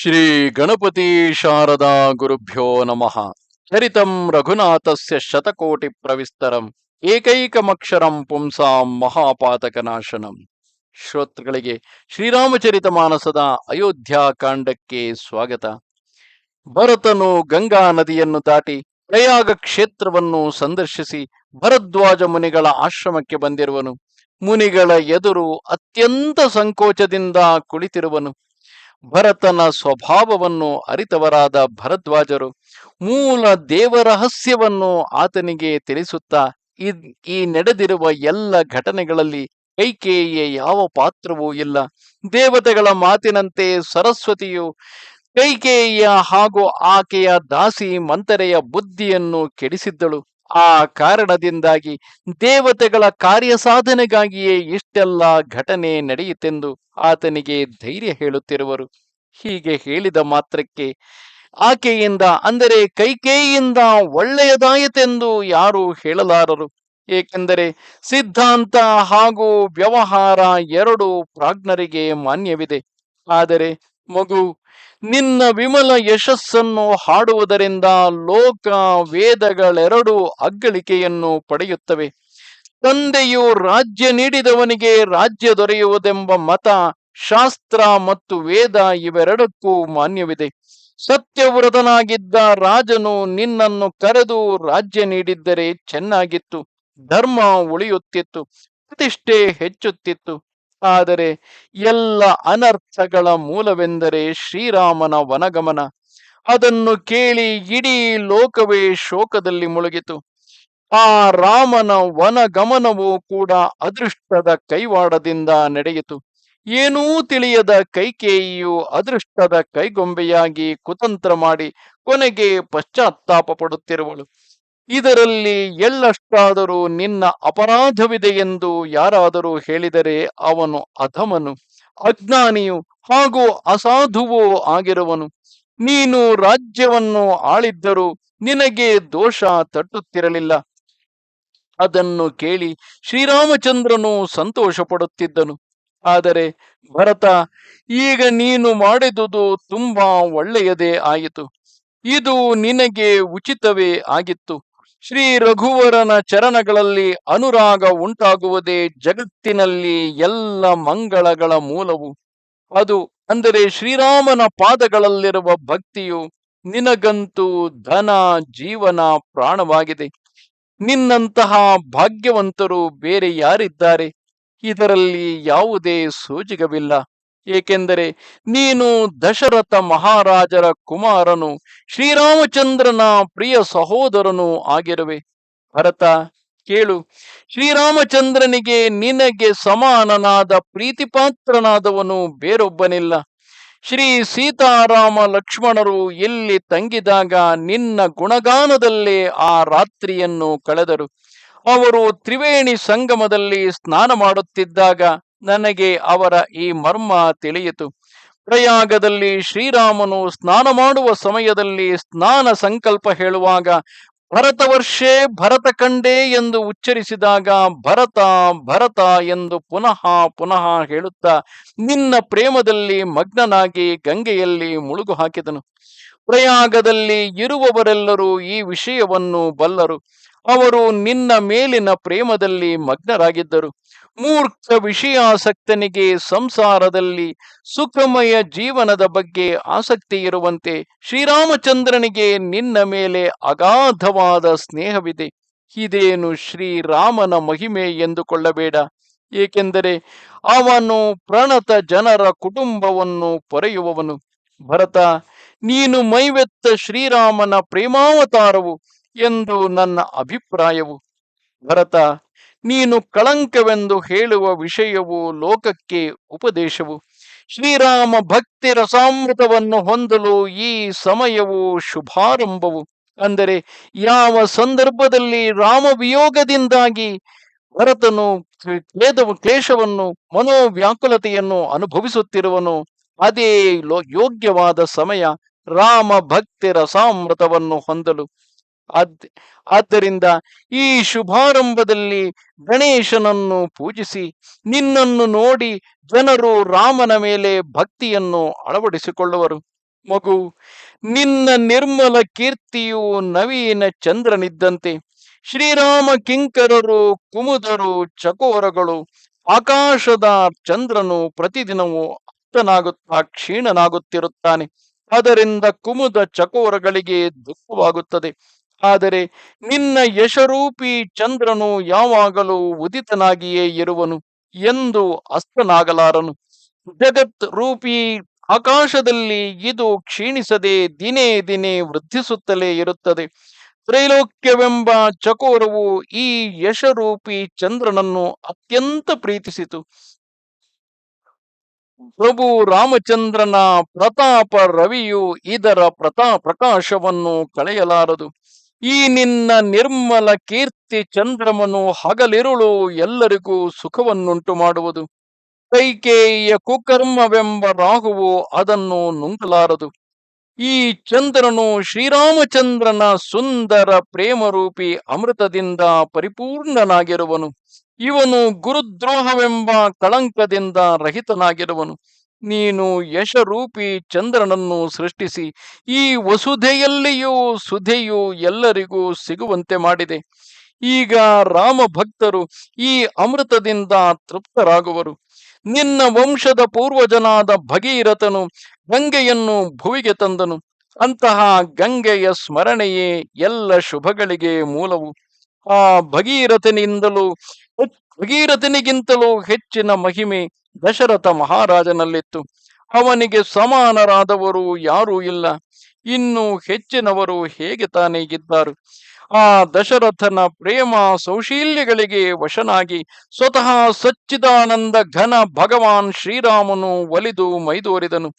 ಶ್ರೀ ಗಣಪತಿ ಶಾರದಾ ಗುರುಭ್ಯೋ ನಮಃ. ಚರಿತಂ ರಘುನಾಥಸ್ಯ ಶತಕೋಟಿ ಪ್ರವಿಸ್ತರಂ, ಏಕೈಕಮಕ್ಷರಂ ಪುಂಸಾಂ ಮಹಾಪಾತಕನಾಶನಂ. ಶ್ರೋತೃಗಳಿಗೆ ಶ್ರೀರಾಮಚರಿತ ಮಾನಸದ ಅಯೋಧ್ಯ ಕಾಂಡಕ್ಕೆ ಸ್ವಾಗತ. ಭರತನು ಗಂಗಾ ನದಿಯನ್ನು ದಾಟಿ ಪ್ರಯಾಗ ಕ್ಷೇತ್ರವನ್ನು ಸಂದರ್ಶಿಸಿ ಭರದ್ವಾಜ ಮುನಿಗಳ ಆಶ್ರಮಕ್ಕೆ ಬಂದಿರುವನು. ಮುನಿಗಳ ಎದುರು ಅತ್ಯಂತ ಸಂಕೋಚದಿಂದ ಕುಳಿತಿರುವನು. ಭರತನ ಸ್ವಭಾವವನ್ನು ಅರಿತವರಾದ ಭರದ್ವಾಜರು ಮೂಲ ದೇವರಹಸ್ಯವನ್ನು ಆತನಿಗೆ ತಿಳಿಸುತ್ತಾ ಈ ನಡೆದಿರುವ ಎಲ್ಲ ಘಟನೆಗಳಲ್ಲಿ ಕೈಕೇಯಿಯ ಯಾವ ಪಾತ್ರವೂ ಇಲ್ಲ. ದೇವತೆಗಳ ಮಾತಿನಂತೆ ಸರಸ್ವತಿಯು ಕೈಕೇಯಿಯ ಹಾಗೂ ಆಕೆಯ ದಾಸಿ ಮಂತರೆಯ ಬುದ್ಧಿಯನ್ನು ಕೆಡಿಸಿದ್ದಳು. ಆ ಕಾರಣದಿಂದಾಗಿ ದೇವತೆಗಳ ಕಾರ್ಯ ಸಾಧನೆಗಾಗಿಯೇ ಇಷ್ಟೆಲ್ಲ ಘಟನೆ ನಡೆಯಿತೆಂದು ಆತನಿಗೆ ಧೈರ್ಯ ಹೇಳುತ್ತಿರುವರು. ಹೀಗೆ ಹೇಳಿದ ಮಾತ್ರಕ್ಕೆ ಆಕೆಯಿಂದ, ಅಂದರೆ ಕೈಕೇಯಿಂದ ಒಳ್ಳೆಯದಾಯಿತೆಂದು ಯಾರೂ ಹೇಳಲಾರರು. ಏಕೆಂದರೆ ಸಿದ್ಧಾಂತ ಹಾಗೂ ವ್ಯವಹಾರ ಎರಡು ಪ್ರಾಜ್ಞರಿಗೆ ಮಾನ್ಯವಿದೆ. ಆದರೆ ಮಗು ನಿನ್ನ ವಿಮಲ ಯಶಸ್ಸನ್ನು ಹಾಡುವುದರಿಂದ ಲೋಕ ವೇದಗಳೆರಡು ಅಗ್ಗಳಿಕೆಯನ್ನು ಪಡೆಯುತ್ತವೆ. ತಂದೆಯು ರಾಜ್ಯ ನೀಡಿದವನಿಗೆ ರಾಜ್ಯ ದೊರೆಯುವುದೆಂಬ ಮತ, ಶಾಸ್ತ್ರ ಮತ್ತು ವೇದ ಇವೆರಡಕ್ಕೂ ಮಾನ್ಯವಿದೆ. ಸತ್ಯವ್ರತನಾಗಿದ್ದ ರಾಜನು ನಿನ್ನನ್ನು ಕರೆದು ರಾಜ್ಯ ನೀಡಿದ್ದರೆ ಚೆನ್ನಾಗಿತ್ತು. ಧರ್ಮ ಉಳಿಯುತ್ತಿತ್ತು. ಪ್ರತಿಷ್ಠೆ ಹೆಚ್ಚುತ್ತಿತ್ತು. ಆದರೆ ಎಲ್ಲ ಅನರ್ಥಗಳ ಮೂಲವೆಂದರೆ ಶ್ರೀರಾಮನ ವನಗಮನ. ಅದನ್ನು ಕೇಳಿ ಇಡೀ ಲೋಕವೇ ಶೋಕದಲ್ಲಿ ಮುಳುಗಿತು. ಆ ರಾಮನ ವನಗಮನವೂ ಕೂಡ ಅದೃಷ್ಟದ ಕೈವಾಡದಿಂದ ನಡೆಯಿತು. ಏನೂ ತಿಳಿಯದ ಕೈಕೇಯಿಯು ಅದೃಷ್ಟದ ಕೈಗೊಂಬೆಯಾಗಿ ಕುತಂತ್ರ ಮಾಡಿ ಕೊನೆಗೆ ಪಶ್ಚಾತ್ತಾಪ ಪಡುತ್ತಿರುವಳು. ಇದರಲ್ಲಿ ಎಳ್ಳಷ್ಟಾದರೂ ನಿನ್ನ ಅಪರಾಧವಿದೆ ಎಂದು ಯಾರಾದರೂ ಹೇಳಿದರೆ ಅವನು ಅಧಮನು, ಅಜ್ಞಾನಿಯು ಹಾಗೂ ಅಸಾಧುವೂ ಆಗಿರುವನು. ನೀನು ರಾಜ್ಯವನ್ನು ಆಳಿದ್ದರೂ ನಿನಗೆ ದೋಷ ತಟ್ಟುತ್ತಿರಲಿಲ್ಲ. ಅದನ್ನು ಕೇಳಿ ಶ್ರೀರಾಮಚಂದ್ರನು ಸಂತೋಷ ಪಡುತ್ತಿದ್ದನು ಆದರೆ, ಭರತ, ಈಗ ನೀನು ಮಾಡಿದುದು ತುಂಬಾ ಒಳ್ಳೆಯದೇ ಆಯಿತು. ಇದು ನಿನಗೆ ಉಚಿತವೇ ಆಗಿತ್ತು. ಶ್ರೀ ರಘುವರನ ಚರಣಗಳಲ್ಲಿ ಅನುರಾಗ ಉಂಟಾಗುವುದೇ ಜಗತ್ತಿನಲ್ಲಿ ಎಲ್ಲ ಮಂಗಳಗಳ ಮೂಲವು. ಅದು ಅಂದರೆ ಶ್ರೀರಾಮನ ಪಾದಗಳಲ್ಲಿರುವ ಭಕ್ತಿಯು ನಿನಗಂತೂ ಧನ, ಜೀವನ, ಪ್ರಾಣವಾಗಿದೆ. ನಿನ್ನಂತಹ ಭಾಗ್ಯವಂತರು ಬೇರೆ ಯಾರಿದ್ದಾರೆ? ಇದರಲ್ಲಿ ಯಾವುದೇ ಸೋಜಿಗವಿಲ್ಲ. ಏಕೆಂದರೆ ನೀನು ದಶರಥ ಮಹಾರಾಜರ ಕುಮಾರನು, ಶ್ರೀರಾಮಚಂದ್ರನ ಪ್ರಿಯ ಸಹೋದರನು ಆಗಿರುವೆ. ಭರತ, ಕೇಳು, ಶ್ರೀರಾಮಚಂದ್ರನಿಗೆ ನಿನಗೆ ಸಮಾನನಾದ ಪ್ರೀತಿಪಾತ್ರನಾದವನು ಬೇರೊಬ್ಬನಿಲ್ಲ. ಶ್ರೀ ಸೀತಾರಾಮ ಲಕ್ಷ್ಮಣರು ಎಲ್ಲಿ ತಂಗಿದಾಗ ನಿನ್ನ ಗುಣಗಾನದಲ್ಲೇ ಆ ರಾತ್ರಿಯನ್ನು ಕಳೆದರು. ಅವರು ತ್ರಿವೇಣಿ ಸಂಗಮದಲ್ಲಿ ಸ್ನಾನ ಮಾಡುತ್ತಿದ್ದಾಗ ನನಗೆ ಅವರ ಈ ಮರ್ಮ ತಿಳಿಯಿತು. ಪ್ರಯಾಗದಲ್ಲಿ ಶ್ರೀರಾಮನು ಸ್ನಾನ ಮಾಡುವ ಸಮಯದಲ್ಲಿ ಸ್ನಾನ ಸಂಕಲ್ಪ ಹೇಳುವಾಗ ಭರತವರ್ಷೇ ಭರತ ಕಂಡೇ ಎಂದು ಉಚ್ಚರಿಸಿದಾಗ, ಭರತ ಭರತ ಎಂದು ಪುನಃ ಪುನಃ ಹೇಳುತ್ತಾ, ನಿನ್ನ ಪ್ರೇಮದಲ್ಲಿ ಮಗ್ನನಾಗಿ ಗಂಗೆಯಲ್ಲಿ ಮುಳುಗು ಹಾಕಿದನು. ಪ್ರಯಾಗದಲ್ಲಿ ಇರುವವರೆಲ್ಲರೂ ಈ ವಿಷಯವನ್ನು ಬಲ್ಲರು. ಅವರು ನಿನ್ನ ಮೇಲಿನ ಪ್ರೇಮದಲ್ಲಿ ಮಗ್ನರಾಗಿದ್ದರು. ಮೂರ್ಖ ವಿಷಯಾಸಕ್ತನಿಗೆ ಸಂಸಾರದಲ್ಲಿ ಸುಖಮಯ ಜೀವನದ ಬಗ್ಗೆ ಆಸಕ್ತಿ ಇರುವಂತೆ ಶ್ರೀರಾಮಚಂದ್ರನಿಗೆ ನಿನ್ನ ಮೇಲೆ ಅಗಾಧವಾದ ಸ್ನೇಹವಿದೆ. ಇದೇನು ಶ್ರೀರಾಮನ ಮಹಿಮೆ ಎಂದುಕೊಳ್ಳಬೇಡ. ಏಕೆಂದರೆ ಅವನು ಪ್ರಣತ ಜನರ ಕುಟುಂಬವನ್ನು ಪೊರೆಯುವವನು. ಭರತ, ನೀನು ಮೈವೆತ್ತ ಶ್ರೀರಾಮನ ಪ್ರೇಮಾವತಾರವು ಎಂದು ನನ್ನ ಅಭಿಪ್ರಾಯವು. ಭರತ ನೀನು ಕಳಂಕವೆಂದು ಹೇಳುವ ವಿಷಯವು ಲೋಕಕ್ಕೆ ಉಪದೇಶವು. ಶ್ರೀರಾಮ ಭಕ್ತಿ ರಸಾಮೃತವನ್ನು ಹೊಂದಲು ಈ ಸಮಯವು ಶುಭಾರಂಭವು. ಅಂದರೆ ಯಾವ ಸಂದರ್ಭದಲ್ಲಿ ರಾಮ ವಿಯೋಗದಿಂದಾಗಿ ಭರತನು ಕ್ಲೇದವು ಕ್ಲೇಶವನ್ನು, ಮನೋವ್ಯಾಕುಲತೆಯನ್ನು ಅನುಭವಿಸುತ್ತಿರುವನು, ಅದೇ ಯೋಗ್ಯವಾದ ಸಮಯ ರಾಮ ಭಕ್ತಿ ರಸಾಮೃತವನ್ನು ಹೊಂದಲು. ಆದ್ದರಿಂದ ಈ ಶುಭಾರಂಭದಲ್ಲಿ ಗಣೇಶನನ್ನು ಪೂಜಿಸಿ ನಿನ್ನನ್ನು ನೋಡಿ ಜನರು ರಾಮನ ಮೇಲೆ ಭಕ್ತಿಯನ್ನು ಅಳವಡಿಸಿಕೊಳ್ಳುವರು. ಮಗು, ನಿನ್ನ ನಿರ್ಮಲ ಕೀರ್ತಿಯು ನವೀನ ಚಂದ್ರನಿದ್ದಂತೆ. ಶ್ರೀರಾಮ ಕಿಂಕರರು, ಕುಮುದರು, ಚಕೋರಗಳು, ಆಕಾಶದ ಚಂದ್ರನು ಪ್ರತಿದಿನವೂ ಅರ್ಥನಾಗುತ್ತಾ ಕ್ಷೀಣನಾಗುತ್ತಿರುತ್ತಾನೆ. ಅದರಿಂದ ಕುಮುದ ಚಕೋರಗಳಿಗೆ ದುಃಖವಾಗುತ್ತದೆ. ಆದರೆ ನಿನ್ನ ಯಶರೂಪಿ ಚಂದ್ರನು ಯಾವಾಗಲೂ ಉದಿತನಾಗಿಯೇ ಇರುವನು ಎಂದು ಅಸ್ತನಾಗಲಾರನು. ಜಗತ್ ರೂಪಿ ಆಕಾಶದಲ್ಲಿ ಇದು ಕ್ಷೀಣಿಸದೆ ದಿನೇ ದಿನೇ ವೃದ್ಧಿಸುತ್ತಲೇ ಇರುತ್ತದೆ. ತ್ರೈಲೋಕ್ಯವೆಂಬ ಚಕೋರವು ಈ ಯಶರೂಪಿ ಚಂದ್ರನನ್ನು ಅತ್ಯಂತ ಪ್ರೀತಿಸಿತು. ಪ್ರಭು ರಾಮಚಂದ್ರನ ಪ್ರತಾಪ ರವಿಯು ಇದರ ಪ್ರತಾ ಪ್ರಕಾಶವನ್ನು ಕಳೆಯಲಾರದು. ಈ ನಿನ್ನ ನಿರ್ಮಲ ಕೀರ್ತಿ ಚಂದ್ರಮನು ಹಗಲಿರುಳು ಎಲ್ಲರಿಗೂ ಸುಖವನ್ನುಂಟು ಮಾಡುವುದು. ಕೈಕೇಯಿಯ ಕುಕರ್ಮವೆಂಬ ರಾಹುವು ಅದನ್ನು ನುಂಗಲಾರದು. ಈ ಚಂದ್ರನು ಶ್ರೀರಾಮಚಂದ್ರನ ಸುಂದರ ಪ್ರೇಮರೂಪಿ ಅಮೃತದಿಂದ ಪರಿಪೂರ್ಣನಾಗಿರುವನು. ಇವನು ಗುರುದ್ರೋಹವೆಂಬ ಕಳಂಕದಿಂದ ರಹಿತನಾಗಿರುವನು. ನೀನು ಯಶರೂಪಿ ಚಂದ್ರನನ್ನು ಸೃಷ್ಟಿಸಿ, ಈ ವಸುಧೆಯಲ್ಲಿಯೂ ಸುಧೆಯು ಎಲ್ಲರಿಗೂ ಸಿಗುವಂತೆ ಮಾಡಿದೆ. ಈಗ ರಾಮ ಭಕ್ತರು ಈ ಅಮೃತದಿಂದ ತೃಪ್ತರಾಗುವರು. ನಿನ್ನ ವಂಶದ ಪೂರ್ವಜನಾದ ಭಗೀರಥನು ಗಂಗೆಯನ್ನು ಭುವಿಗೆ ತಂದನು. ಅಂತಹ ಗಂಗೆಯ ಸ್ಮರಣೆಯೇ ಎಲ್ಲ ಶುಭಗಳಿಗೆ ಮೂಲವು. ಆ ಭಗೀರಥನಿಂದಲೂ ಭಗೀರಥನಿಗಿಂತಲೂ ಹೆಚ್ಚಿನ ಮಹಿಮೆ ದಶರಥ ಮಹಾರಾಜನಲ್ಲಿತ್ತು. ಅವನಿಗೆ ಸಮಾನರಾದವರು ಯಾರೂ ಇಲ್ಲ. ಇನ್ನು ಹೆಚ್ಚಿನವರು ಹೇಗೆ ತಾನೇ ಇದ್ದಾರು? ಆ ದಶರಥನ ಪ್ರೇಮ ಸೌಶೀಲ್ಯಗಳಿಗೆ ವಶನಾಗಿ ಸ್ವತಃ ಸಚ್ಚಿದಾನಂದ ಘನ ಭಗವಾನ್ ಶ್ರೀರಾಮನು ಒಲಿದು ಮೈದೋರಿದನು.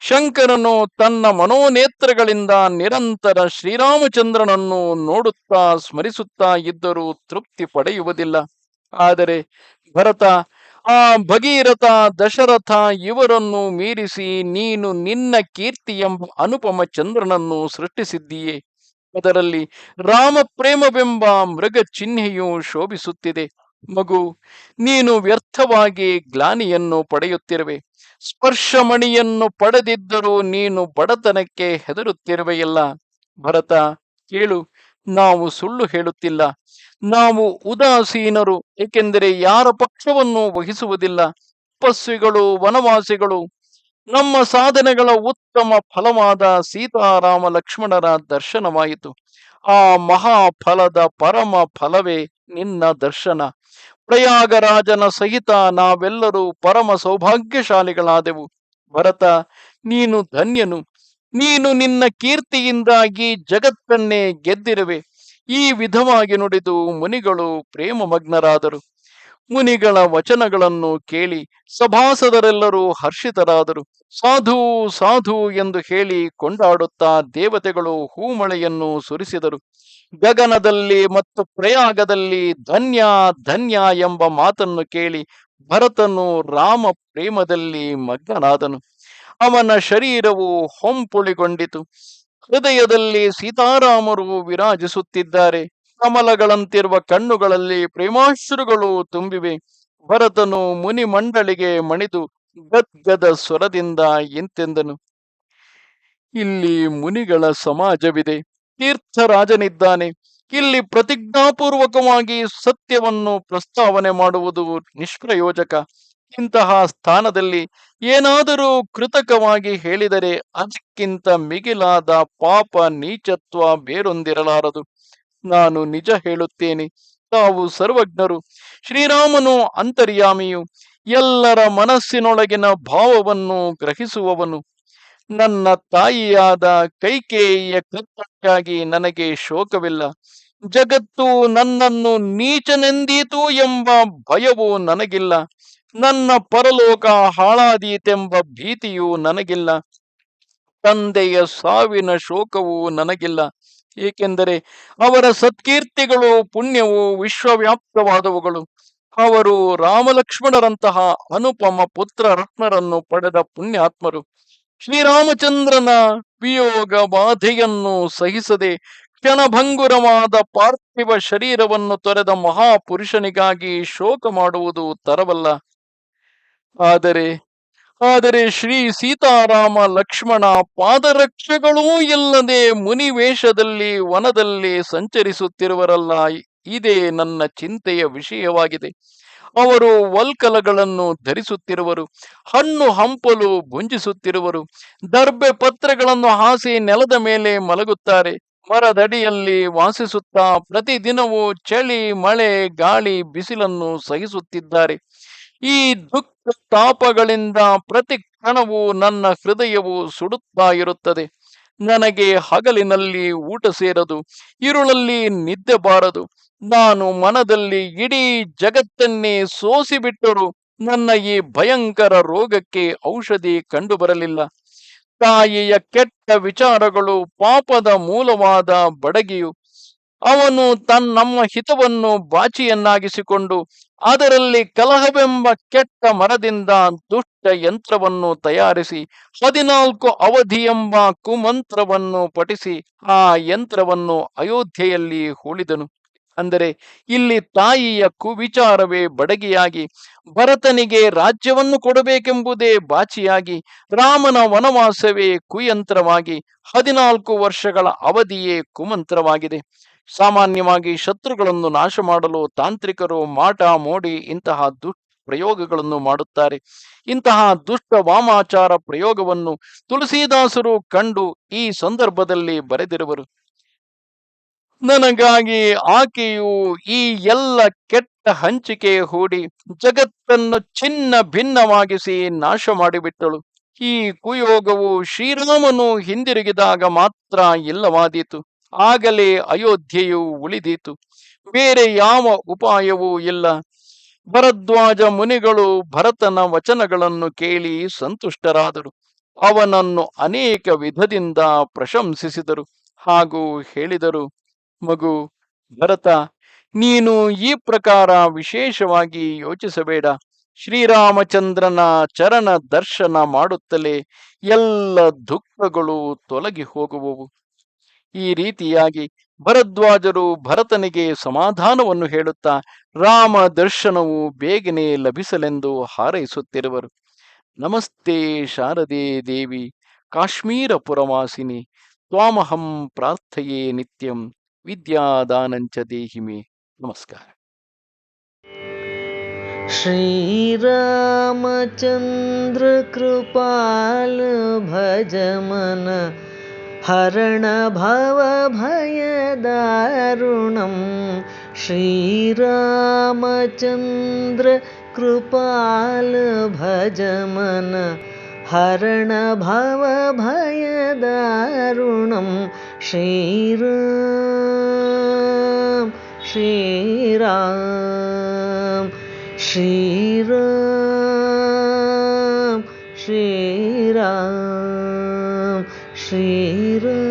ಶಂಕರನು ತನ್ನ ಮನೋನೇತ್ರಗಳಿಂದ ನಿರಂತರ ಶ್ರೀರಾಮಚಂದ್ರನನ್ನು ನೋಡುತ್ತಾ ಸ್ಮರಿಸುತ್ತಾ ಇದ್ದರೂ ತೃಪ್ತಿ ಪಡೆಯುವುದಿಲ್ಲ. ಆದರೆ ಭರತ, ಆ ಭಗೀರಥ, ದಶರಥ ಇವರನ್ನು ಮೀರಿಸಿ ನೀನು ನಿನ್ನ ಕೀರ್ತಿ ಎಂಬ ಅನುಪಮ ಚಂದ್ರನನ್ನು ಸೃಷ್ಟಿಸಿದ್ದೀಯೇ. ಅದರಲ್ಲಿ ರಾಮ ಪ್ರೇಮವೆಂಬ ಮೃಗ ಚಿಹ್ನೆಯು ಶೋಭಿಸುತ್ತಿದೆ. ಮಗು, ನೀನು ವ್ಯರ್ಥವಾಗಿ ಗ್ಲಾನಿಯನ್ನು ಪಡೆಯುತ್ತಿರುವೆ. ಸ್ಪರ್ಶಮಣಿಯನ್ನು ಪಡೆದಿದ್ದರೂ ನೀನು ಬಡತನಕ್ಕೆ ಹೆದರುತ್ತಿರುವೆಯಲ್ಲ. ಭರತ, ಕೇಳು ನಾವು ಸುಳ್ಳು ಹೇಳುತ್ತಿಲ್ಲ. ನಾವು ಉದಾಸೀನರು, ಏಕೆಂದರೆ ಯಾರ ಪಕ್ಷವನ್ನು ವಹಿಸುವುದಿಲ್ಲ. ತಪಸ್ವಿಗಳು, ವನವಾಸಿಗಳು, ನಮ್ಮ ಸಾಧನೆಗಳ ಉತ್ತಮ ಫಲವಾದ ಸೀತಾರಾಮ ಲಕ್ಷ್ಮಣರ ದರ್ಶನವಾಯಿತು. ಆ ಮಹಾಫಲದ ಪರಮ ಫಲವೇ ನಿನ್ನ ದರ್ಶನ. ಪ್ರಯಾಗರಾಜನ ಸಹಿತ ನಾವೆಲ್ಲರೂ ಪರಮ ಸೌಭಾಗ್ಯಶಾಲಿಗಳಾದೆವು. ಭರತ, ನೀನು ಧನ್ಯನು. ನೀನು ನಿನ್ನ ಕೀರ್ತಿಯಿಂದಾಗಿ ಜಗತ್ತನ್ನೇ ಗೆದ್ದಿರುವೆ. ಈ ವಿಧವಾಗಿ ನುಡಿದು ಮುನಿಗಳು ಪ್ರೇಮಮಗ್ನರಾದರು. ಮುನಿಗಳ ವಚನಗಳನ್ನು ಕೇಳಿ ಸಭಾಸದರೆಲ್ಲರೂ ಹರ್ಷಿತರಾದರು. ಸಾಧು ಸಾಧು ಎಂದು ಹೇಳಿ ಕೊಂಡಾಡುತ್ತಾ ದೇವತೆಗಳು ಹೂಮಳೆಯನ್ನು ಸುರಿಸಿದರು. ಗಗನದಲ್ಲಿ ಮತ್ತು ಪ್ರಯಾಗದಲ್ಲಿ ಧನ್ಯ ಧನ್ಯ ಎಂಬ ಮಾತನ್ನು ಕೇಳಿ ಭರತನು ರಾಮ ಪ್ರೇಮದಲ್ಲಿ ಮಗ್ನನಾದನು. ಅವನ ಶರೀರವು ಹೊಂಪುಳಿಗೊಂಡಿತು. ಹೃದಯದಲ್ಲಿ ಸೀತಾರಾಮರು ವಿರಾಜಿಸುತ್ತಿದ್ದಾರೆ. ಕಮಲಗಳಂತಿರುವ ಕಣ್ಣುಗಳಲ್ಲಿ ಪ್ರೇಮಾಶ್ರುಗಳು ತುಂಬಿವೆ. ಭರತನು ಮುನಿ ಮಂಡಳಿಗೆ ಮಣಿದು ಗದ್ಗದ ಸ್ವರದಿಂದ ಎಂತೆಂದನು. ಇಲ್ಲಿ ಮುನಿಗಳ ಸಮಾಜವಿದೆ. ತೀರ್ಥರಾಜನಿದ್ದಾನೆ. ಇಲ್ಲಿ ಪ್ರತಿಜ್ಞಾಪೂರ್ವಕವಾಗಿ ಸತ್ಯವನ್ನು ಪ್ರಸ್ತಾವನೆ ಮಾಡುವುದು ನಿಷ್ಪ್ರಯೋಜಕ. ಇಂತಹ ಸ್ಥಾನದಲ್ಲಿ ಏನಾದರೂ ಕೃತಕವಾಗಿ ಹೇಳಿದರೆ ಅದಕ್ಕಿಂತ ಮಿಗಿಲಾದ ಪಾಪ ನೀಚತ್ವ ಬೇರೊಂದಿರಲಾರದು. ನಾನು ನಿಜ ಹೇಳುತ್ತೇನೆ, ತಾವು ಸರ್ವಜ್ಞರು, ಶ್ರೀರಾಮನು ಅಂತರ್ಯಾಮಿಯು, ಎಲ್ಲರ ಮನಸ್ಸಿನೊಳಗಿನ ಭಾವವನ್ನು ಗ್ರಹಿಸುವವನು. ನನ್ನ ತಾಯಿಯಾದ ಕೈಕೇಯಿಯ ಕೃತಕ್ಕಾಗಿ ನನಗೆ ಶೋಕವಿಲ್ಲ. ಜಗತ್ತು ನನ್ನನ್ನು ನೀಚನೆಂದೀತು ಎಂಬ ಭಯವು ನನಗಿಲ್ಲ. ನನ್ನ ಪರಲೋಕ ಹಾಳಾದೀತೆಂಬ ಭೀತಿಯು ನನಗಿಲ್ಲ. ತಂದೆಯ ಸಾವಿನ ಶೋಕವು ನನಗಿಲ್ಲ. ಏಕೆಂದರೆ ಅವರ ಸತ್ಕೀರ್ತಿಗಳು ಪುಣ್ಯವು ವಿಶ್ವವ್ಯಾಪ್ತವಾದವುಗಳು. ಅವರು ರಾಮಲಕ್ಷ್ಮಣರಂತಹ ಅನುಪಮ ಪುತ್ರ ರತ್ನರನ್ನು ಪಡೆದ ಪುಣ್ಯಾತ್ಮರು. ಶ್ರೀರಾಮಚಂದ್ರನ ವಿಯೋಗ ಬಾಧೆಯನ್ನು ಸಹಿಸದೆ ಕ್ಷಣಭಂಗುರವಾದ ಪಾರ್ಥಿವ ಶರೀರವನ್ನು ತೊರೆದ ಮಹಾಪುರುಷನಿಗಾಗಿ ಶೋಕ ಮಾಡುವುದು ತರವಲ್ಲ. ಆದರೆ ಆದರೆ ಶ್ರೀ ಸೀತಾರಾಮ ಲಕ್ಷ್ಮಣ ಪಾದರಕ್ಷೆಗಳೂ ಇಲ್ಲದೆ ಮುನಿವೇಷದಲ್ಲಿ ವನದಲ್ಲಿ ಸಂಚರಿಸುತ್ತಿರುವರಲ್ಲ, ಇದೇ ನನ್ನ ಚಿಂತೆಯ ವಿಷಯವಾಗಿದೆ. ಅವರು ವಲ್ಕಲಗಳನ್ನು ಧರಿಸುತ್ತಿರುವರು, ಹಣ್ಣು ಹಂಪಲು ಭುಂಜಿಸುತ್ತಿರುವರು, ದರ್ಬೆ ಪತ್ರಗಳನ್ನು ಹಾಸಿ ನೆಲದ ಮೇಲೆ ಮಲಗುತ್ತಾರೆ, ಮರದಡಿಯಲ್ಲಿ ವಾಸಿಸುತ್ತಾ ಪ್ರತಿದಿನವೂ ಚಳಿ, ಮಳೆ, ಗಾಳಿ, ಬಿಸಿಲನ್ನು ಸಹಿಸುತ್ತಿದ್ದಾರೆ. ಈ ದುಃಖ ತಾಪಗಳಿಂದ ಪ್ರತಿ ಕ್ಷಣವೂ ನನ್ನ ಹೃದಯವು ಸುಡುತ್ತಾ ಇರುತ್ತದೆ. ನನಗೆ ಹಗಲಿನಲ್ಲಿ ಊಟ ಸೇರದು ಇರುಳಲ್ಲಿ ನಿದ್ದೆ ಬಾರದು. ನಾನು ಮನದಲ್ಲಿ ಇಡೀ ಜಗತ್ತನ್ನೇ ಸೋಸಿಬಿಟ್ಟರು ನನ್ನ ಈ ಭಯಂಕರ ರೋಗಕ್ಕೆ ಔಷಧಿ ಕಂಡುಬರಲಿಲ್ಲ. ತಾಯಿಯ ಕೆಟ್ಟ ವಿಚಾರಗಳು ಪಾಪದ ಮೂಲವಾದ ಬಡಗಿಯು ಅವನು ತನ್ನ ನಮ್ಮ ಹಿತವನ್ನು ಬಾಚಿಯನ್ನಾಗಿಸಿಕೊಂಡು, ಅದರಲ್ಲಿ ಕಲಹವೆಂಬ ಕೆಟ್ಟ ಮರದಿಂದ ದುಷ್ಟ ಯಂತ್ರವನ್ನು ತಯಾರಿಸಿ, ಹದಿನಾಲ್ಕು ಅವಧಿ ಎಂಬ ಕುಮಂತ್ರವನ್ನು ಪಠಿಸಿ, ಆ ಯಂತ್ರವನ್ನು ಅಯೋಧ್ಯೆಯಲ್ಲಿ ಹೂಳಿದನು. ಅಂದರೆ, ಇಲ್ಲಿ ತಾಯಿಯ ಕುವಿಚಾರವೇ ಬಡಗಿಯಾಗಿ, ಭರತನಿಗೆ ರಾಜ್ಯವನ್ನು ಕೊಡಬೇಕೆಂಬುದೇ ಬಾಚಿಯಾಗಿ, ರಾಮನ ವನವಾಸವೇ ಕುಯಂತ್ರವಾಗಿ, ಹದಿನಾಲ್ಕು ವರ್ಷಗಳ ಅವಧಿಯೇ ಕುಮಂತ್ರವಾಗಿದೆ. ಸಾಮಾನ್ಯವಾಗಿ ಶತ್ರುಗಳನ್ನು ನಾಶ ಮಾಡಲು ತಾಂತ್ರಿಕರು ಮಾಟ ಮೋಡಿ ಇಂತಹ ದುಷ್ಟ ಪ್ರಯೋಗಗಳನ್ನು ಮಾಡುತ್ತಾರೆ. ಇಂತಹ ದುಷ್ಟ ವಾಮಾಚಾರ ಪ್ರಯೋಗವನ್ನು ತುಳಸಿದಾಸರು ಕಂಡು ಈ ಸಂದರ್ಭದಲ್ಲಿ ಬರೆದಿರುವರು. ನನಗಾಗಿ ಆಕೆಯು ಈ ಎಲ್ಲ ಕೆಟ್ಟ ಹಂಚಿಕೆ ಹೂಡಿ ಜಗತ್ತನ್ನು ಚಿನ್ನ ಭಿನ್ನವಾಗಿಸಿ ನಾಶ ಮಾಡಿಬಿಟ್ಟಳು. ಈ ಕುಯೋಗವು ಶ್ರೀರಾಮನು ಹಿಂದಿರುಗಿದಾಗ ಮಾತ್ರ ಇಲ್ಲವಾದೀತು. ಆಗಲೇ ಅಯೋಧ್ಯೆಯು ಉಳಿದೀತು. ಬೇರೆ ಯಾವ ಉಪಾಯವೂ ಇಲ್ಲ. ಭರದ್ವಾಜ ಮುನಿಗಳು ಭರತನ ವಚನಗಳನ್ನು ಕೇಳಿ ಸಂತುಷ್ಟರಾದರು. ಅವನನ್ನು ಅನೇಕ ವಿಧದಿಂದ ಪ್ರಶಂಸಿಸಿದರು ಹಾಗೂ ಹೇಳಿದರು, ಮಗು, ಭರತ, ನೀನು ಈ ಪ್ರಕಾರ ವಿಶೇಷವಾಗಿ ಯೋಚಿಸಬೇಡ. ಶ್ರೀರಾಮಚಂದ್ರನ ಚರಣ ದರ್ಶನ ಮಾಡುತ್ತಲೇ ಎಲ್ಲ ದುಃಖಗಳು ತೊಲಗಿ ಹೋಗುವವು. ಈ ರೀತಿಯಾಗಿ ಭರದ್ವಾಜರು ಭರತನಿಗೆ ಸಮಾಧಾನವನ್ನು ಹೇಳುತ್ತಾ ರಾಮ ದರ್ಶನವು ಬೇಗನೆ ಲಭಿಸಲೆಂದು ಹಾರೈಸುತ್ತಿರುವರು ನಮಸ್ತೆ ಶಾರದೆ ದೇವಿ ಕಾಶ್ಮೀರ ಪುರವಾಸಿನಿ ತ್ವಾಮಹಂ ಪ್ರಾರ್ಥಯೇ ನಿತ್ಯಂ ವಿದ್ಯಾದಾನಂಚ ದೇಹಿಮೆ ನಮಸ್ಕಾರ श्रीरामचन्द्र कृपाल हरण भवभयद रुणं श्रीरामचन्द्रकृपालभजम हरणभवभयद श्रीराम श्रीराम श्रीरां श्रीरुं श्री Mira